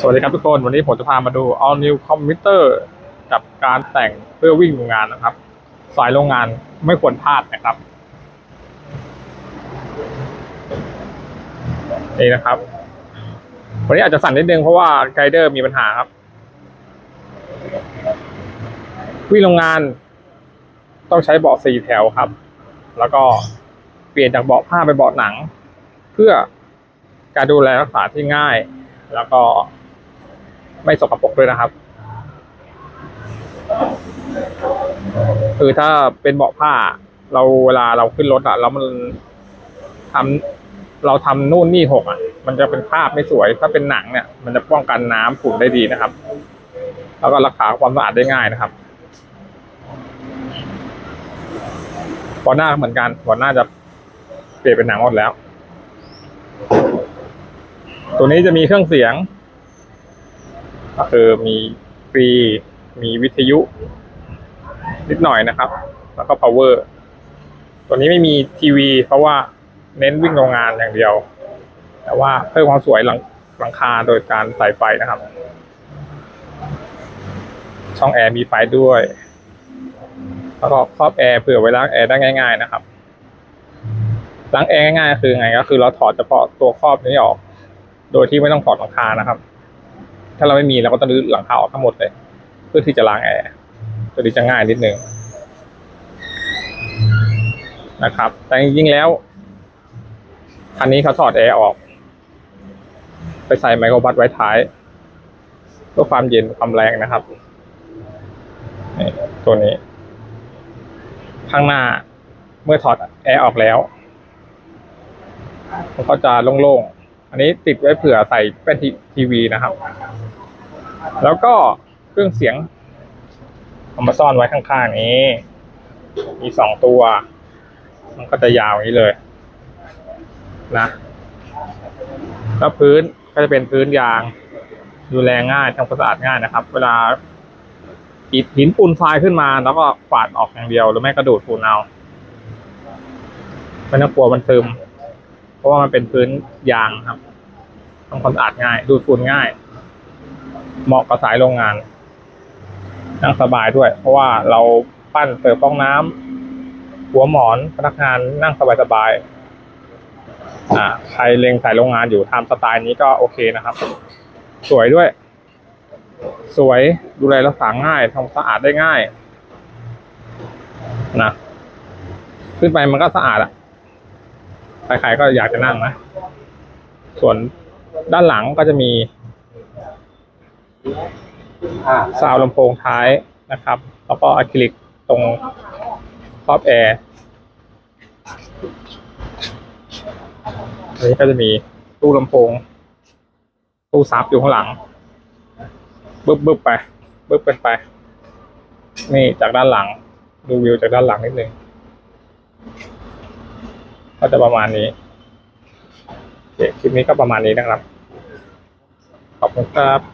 สวัสดีครับทุกคน วันนี้ผมจะพามาดู all new commuter กับการแต่งเพื่อวิ่งโรงงานนะครับ สายโรงงานไม่ควรพลาดนะครับ นี่นะครับ วันนี้อาจจะสั่นนิดนึงเพราะว่าไกด์เดอร์มีปัญหาครับ วิ่งโรงงาน ต้องใช้เบาะสี่แถวครับ แล้วก็เปลี่ยนจากเบาะผ้าไปเบาะหนัง เพื่อการดูแลรักษาที่ง่าย แล้วก็ไม่สกปรกด้วยนะครับ คือถ้าเป็นเบาะผ้า เราเวลาเราขึ้นรถอะแล้วมันทำเราทำนู่นนี่หกอะมันจะเป็นภาพไม่สวย ถ้าเป็นหนังเนี่ย มันจะป้องกันน้ำฝุ่นได้ดีนะครับ แล้วก็รักษาความสะอาดได้ง่ายนะครับบอหน้าเหมือนกันบอหน้าจะเปลี่ยนเป็นหนังหมดแล้ว ตัวนี้จะมีเครื่องเสียง ก็คือมีฟรี มีวิทยุ นิดหน่อยนะครับ แล้วก็ power ตัวนี้ไม่มีทีวี เพราะว่าเน้นวิ่งโรงงานอย่างเดียว แต่ว่าเพิ่มความสวยหลังหลังคาโดยการใส่ไฟนะครับ ช่องแอร์มีไฟด้วย แล้วก็ครอบแอร์เผื่อไว้ล้างแอร์ได้ง่าย ๆ นะครับล้างแอร์ง่ายๆคือไงก็คือเราถอดเฉพาะตัวครอบนี้ออก โดยที่ไม่ต้องถอดหลังคานะครับ ถ้าเราไม่มีเราก็ต้องรื้อหลังคาออกทั้งหมดเลย เพื่อที่จะล้างแอร์ตัวนี้จะง่ายนิดนึงนะครับ แต่จริงๆแล้วคันนี้เขาถอดแอร์ออก ไปใส่ไมโครบัสไว้ท้ายเพื่อความเย็นความแรงนะครับนี่ตัวนี้ ข้างหน้าเมื่อถอดแอร์ออกแล้วมันก็จะโล่งๆ อันนี้ติดไว้เผื่อใส่เป็นทีวีนะครับ แล้วก็เครื่องเสียงเอามาซ่อนไว้ข้างๆนี้ มีสองตัว มันก็จะยาวอย่างนี้เลย นะแล้วพื้นก็จะเป็นพื้นยาง ดูแลง่ายทำความสะอาดง่ายนะครับ เวลาอิฐหินปูนทรายขึ้นมา แล้วก็ฝาดออกอย่างเดียว หรือไม่กระดูดฝุ่นเอาไม่ต้องกลัวมันซึม ราะว่ามันเป็นพื้นยางครับทำความสะอาดง่าย ดูดฝุ่นง่าย เหมาะกับสายโรงงาน นั่งสบายด้วย เพราะว่าเราปั้นเสิร์ฟฟองน้ำหัวหมอนพนักงานนั่งสบายๆอ่าใครเล็งสายโรงงานอยู่ทำสไตล์นี้ก็โอเคนะครับ สวยด้วย สวยดูแลรักษาง่ายทำสะอาดได้ง่ายนะขึ้นไปมันก็สะอาดอะ ใครๆก็อยากจะนั่งนะ ส่วนด้านหลังก็จะมีซาวด์ลำโพงท้ายนะครับ แล้วก็อะคริลิกตรงครอบแอร์อันนี้ก็จะมีตู้ลำโพง ตู้ซับอยู่ข้างหลัง บึ๊บบึ๊บไป บึ๊บเป็นไป นี่จากด้านหลัง ดูวิวจากด้านหลังนิดนึง ก็จะประมาณนี้โอเคคลิปนี้ก็ประมาณนี้นะครับ ขอบคุณครับ